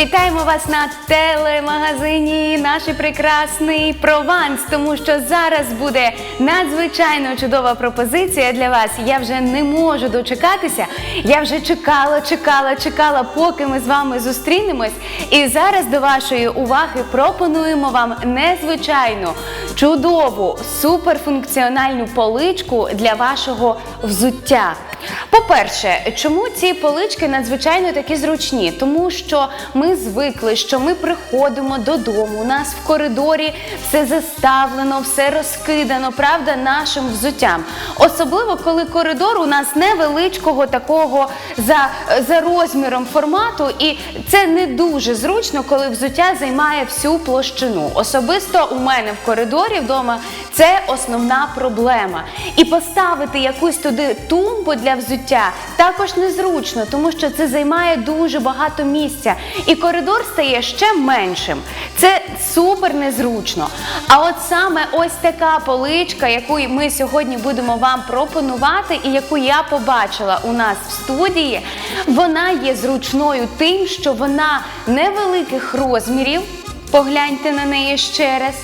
Вітаємо вас на телемагазині наш прекрасний Прованс, тому що зараз буде надзвичайно чудова пропозиція для вас. Я вже не можу дочекатися. Я вже чекала, чекала, чекала, поки ми з вами зустрінемось. І зараз до вашої уваги пропонуємо вам незвичайну, чудову, суперфункціональну поличку для вашого взуття. По-перше, чому ці полички надзвичайно такі зручні? Тому що ми звикли, що ми приходимо додому, у нас в коридорі все заставлено, все розкидано, правда, нашим взуттям. Особливо, коли коридор у нас невеличкого такого за, за розміром формату, і це не дуже зручно, коли взуття займає всю площину. Особисто у мене в коридорі вдома це основна проблема. І поставити якусь туди тумбу для взуття також незручно, тому що це займає дуже багато місця. І коридор стає ще меншим. Це супер незручно. А от саме ось така поличка, яку ми сьогодні будемо вам пропонувати, і яку я побачила у нас в студії, вона є зручною тим, що вона невеликих розмірів. Погляньте на неї ще раз.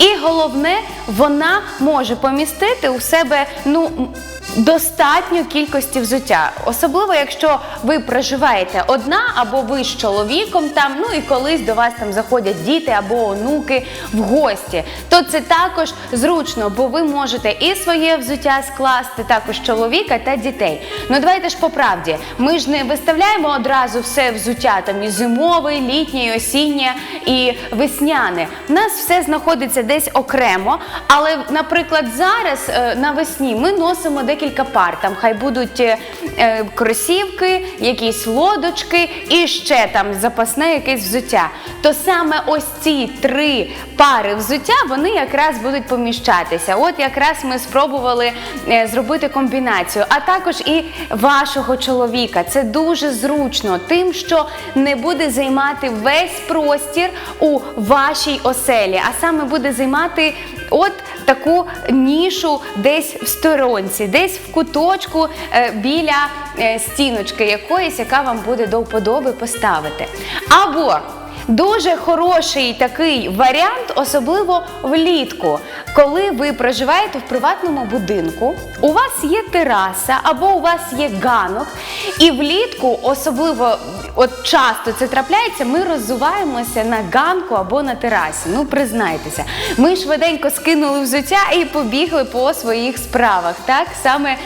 І головне, вона може помістити у себе ну. Достатньо кількості взуття, особливо якщо ви проживаєте одна або ви з чоловіком там, ну і колись до вас там заходять діти або онуки в гості, то це також зручно, бо ви можете і своє взуття скласти, також чоловіка та дітей. Ну давайте ж по правді, ми ж не виставляємо одразу все взуття там і зимове, і літнє, і осіннє і весняне. У нас все знаходиться десь окремо, але, наприклад, зараз е, навесні ми носимо декілька пар. Там хай будуть е, е, кросівки, якісь лодочки і ще там запасне якесь взуття. То саме ось ці три пари взуття вони якраз будуть поміщатися. От якраз ми спробували е, зробити комбінацію, а також і вашого чоловіка. Це дуже зручно, тим, що не буде займати весь простір у вашій оселі, а саме буде займати от таку нішу десь в сторонці, десь в куточку е, біля е, стіночки якоїсь, яка вам буде до вподоби поставити. Або Дуже хороший такий варіант, особливо влітку, коли ви проживаєте в приватному будинку, у вас є тераса або у вас є ганок, і влітку, особливо от часто це трапляється, ми роззуваємося на ганку або на терасі. Ну, признайтеся, ми швиденько скинули взуття і побігли по своїх справах, так саме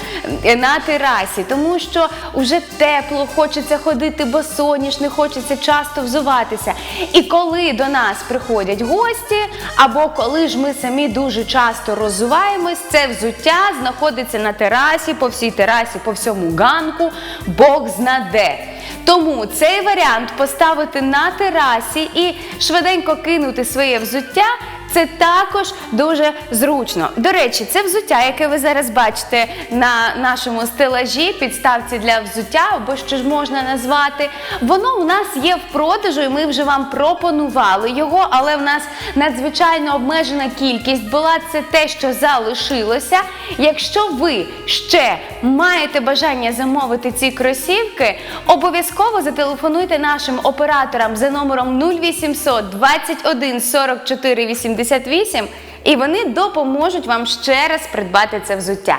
е, на терасі, тому що вже тепло, хочеться ходити босоніж, не хочеться часто взуватися. І коли до нас приходять гості, або коли ж ми самі дуже часто роззуваємось, це взуття знаходиться на терасі, по всій терасі, по всьому ганку, Бог знаде. Тому цей варіант поставити на терасі і швиденько кинути своє взуття. Це також дуже зручно. До речі, це взуття, яке ви зараз бачите на нашому стелажі, підставці для взуття, або що ж можна назвати. Воно у нас є в продажу, і ми вже вам пропонували його, але в нас надзвичайно обмежена кількість була. Це те, що залишилося. Якщо ви ще маєте бажання замовити ці кросівки, обов'язково зателефонуйте нашим операторам за номером 0800 21 44 88 і вони допоможуть вам ще раз придбати це взуття.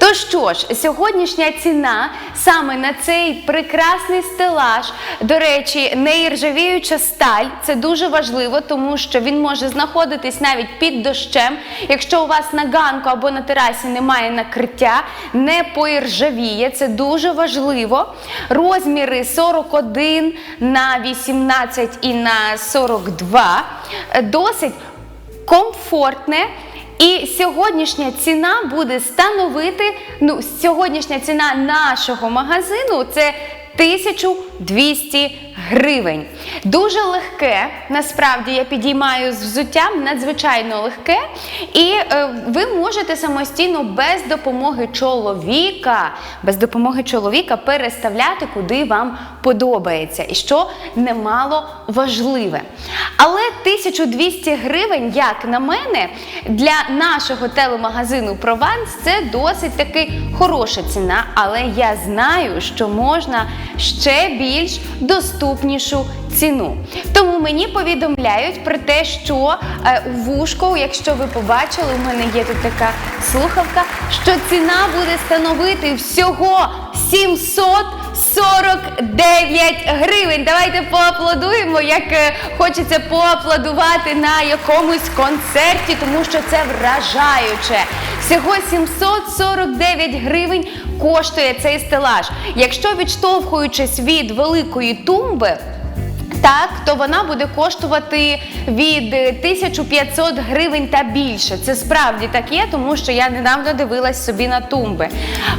То що ж, сьогоднішня ціна саме на цей прекрасний стелаж, до речі, неіржавіюча сталь, це дуже важливо, тому що він може знаходитись навіть під дощем. Якщо у вас на ганку або на терасі немає накриття, не поіржавіє, це дуже важливо. Розміри 41 на 18 і на 42 досить комфортне. І сьогоднішня ціна буде становити, ну, сьогоднішня ціна нашого магазину це 1200 гривень. Дуже легке, насправді я підіймаю з взуттям, надзвичайно легке. І е, ви можете самостійно без допомоги чоловіка, без допомоги чоловіка переставляти, куди вам подобається. І що немало важливе. Але 1200 гривень, як на мене, для нашого телемагазину Прованс це досить таки хороша ціна. Але я знаю, що можна ще більш доступно доступнішу ціну. Тому мені повідомляють про те, що е, у вушку, якщо ви побачили, у мене є тут така слухавка, що ціна буде становити всього 749 гривень. Давайте поаплодуємо, як е, хочеться поаплодувати на якомусь концерті, тому що це вражаюче. Всього 749 гривень коштує цей стелаж. Якщо відштовхуючись від великої тумби. Так, то вона буде коштувати від е, 1500 гривень та більше. Це справді так є, тому що я недавно дивилась собі на тумби.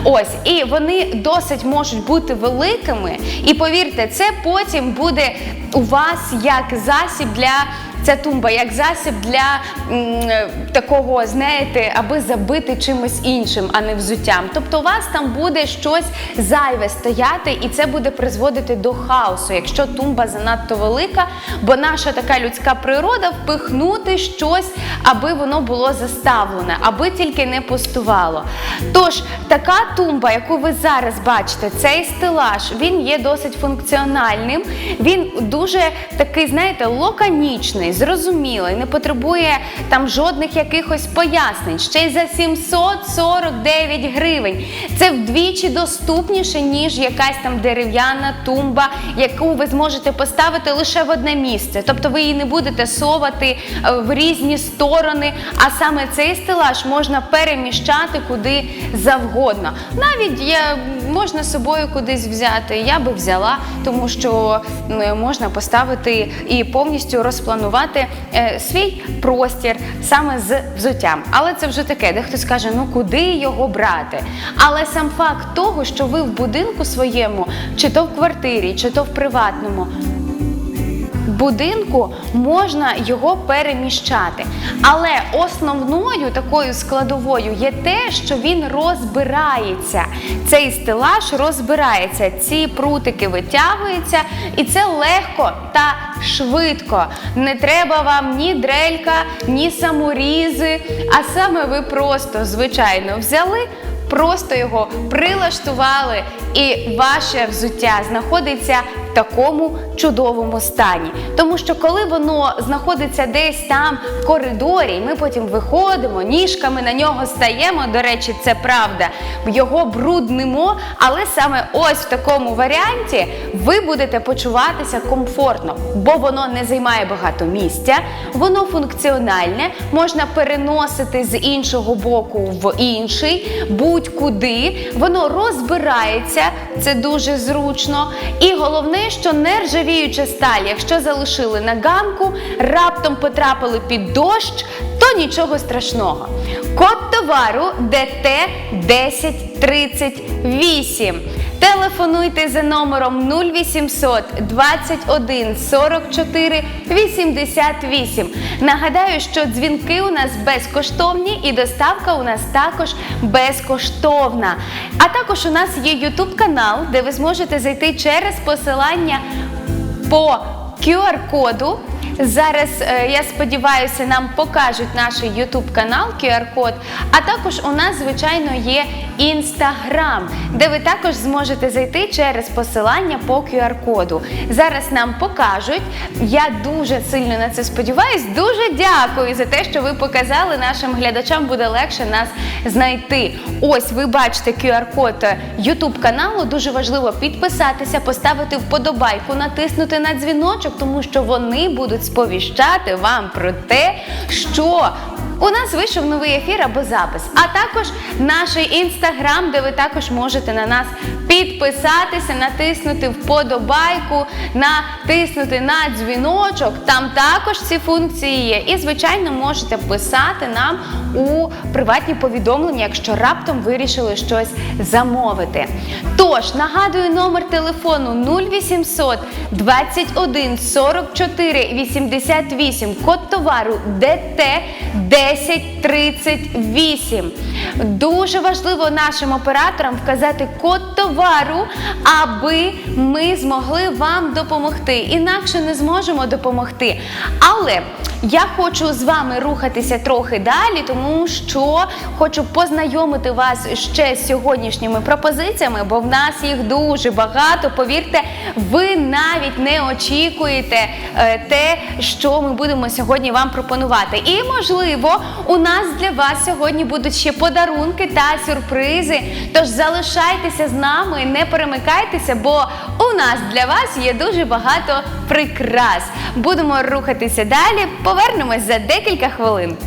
Ось, і вони досить можуть бути великими. І повірте, це потім буде у вас як засіб для. Ця тумба як засіб для м, такого, знаєте, аби забити чимось іншим, а не взуттям. Тобто у вас там буде щось зайве стояти, і це буде призводити до хаосу, якщо тумба занадто велика, бо наша така людська природа впихнути щось, аби воно було заставлене, аби тільки не пустувало. Тож така тумба, яку ви зараз бачите, цей стелаж, він є досить функціональним. Він дуже такий, знаєте, лаконічний, зрозумілий, не потребує там жодних якихось пояснень. Ще й за 749 гривень. Це вдвічі доступніше, ніж якась там дерев'яна тумба, яку ви зможете поставити лише в одне місце. Тобто ви її не будете совати е, в різні сторони, а саме цей стелаж можна переміщати куди завгодно. Навіть я, можна собою кудись взяти. Я би взяла, тому що можна поставити і повністю розпланувати е, свій простір саме з взуттям. Але це вже таке, де хтось скаже, ну куди його брати? Але сам факт того, що ви в будинку своєму, чи то в квартирі, чи то в приватному, будинку можна його переміщати. Але основною такою складовою є те, що він розбирається. Цей стелаж розбирається, ці прутики витягуються, і це легко та швидко. Не треба вам ні дрелька, ні саморізи, а саме ви просто, звичайно, взяли. Просто його прилаштували, і ваше взуття знаходиться в такому чудовому стані. Тому що коли воно знаходиться десь там в коридорі, ми потім виходимо, ніжками на нього стаємо. До речі, це правда. Його бруднимо, але саме ось в такому варіанті ви будете почуватися комфортно, бо воно не займає багато місця, воно функціональне, можна переносити з іншого боку в інший, будь-куди, воно розбирається, це дуже зручно. І головне, що нержавіюча сталь, якщо залишили на ганку, раптом потрапили під дощ, нічого страшного. Код товару ДТ 1038. Телефонуйте за номером 0800 21 44 88. Нагадаю, що дзвінки у нас безкоштовні і доставка у нас також безкоштовна. А також у нас є YouTube канал, де ви зможете зайти через посилання по QR-коду. Зараз е, я сподіваюся, нам покажуть наш YouTube канал QR-код. А також у нас, звичайно, є Instagram, де ви також зможете зайти через посилання по QR-коду. Зараз нам покажуть. Я дуже сильно на це сподіваюсь. Дуже дякую за те, що ви показали нашим глядачам. Буде легше нас знайти. Ось ви бачите QR-код YouTube каналу. Дуже важливо підписатися, поставити вподобайку, натиснути на дзвіночок, тому що вони будуть сповіщати вам про те, що у нас вийшов новий ефір або запис, а також наш інстаграм, де ви також можете на нас підписатися, натиснути вподобайку, натиснути на дзвіночок. Там також ці функції є. І, звичайно, можете писати нам у приватні повідомлення, якщо раптом вирішили щось замовити. Тож нагадую номер телефону 0800 21 44 88, код товару ДТ 1038. Дуже важливо нашим операторам вказати код товару, аби ми змогли вам допомогти. Інакше не зможемо допомогти. Але я хочу з вами рухатися трохи далі, тому що хочу познайомити вас ще з сьогоднішніми пропозиціями, бо в нас їх дуже багато. Повірте, ви навіть не очікуєте е, те, що ми будемо сьогодні вам пропонувати. І можливо, у нас для вас сьогодні будуть ще подарунки та сюрпризи. Тож залишайтеся з нами, не перемикайтеся, бо у нас для вас є дуже багато прикрас. Будемо рухатися далі. Повернемось за декілька хвилин.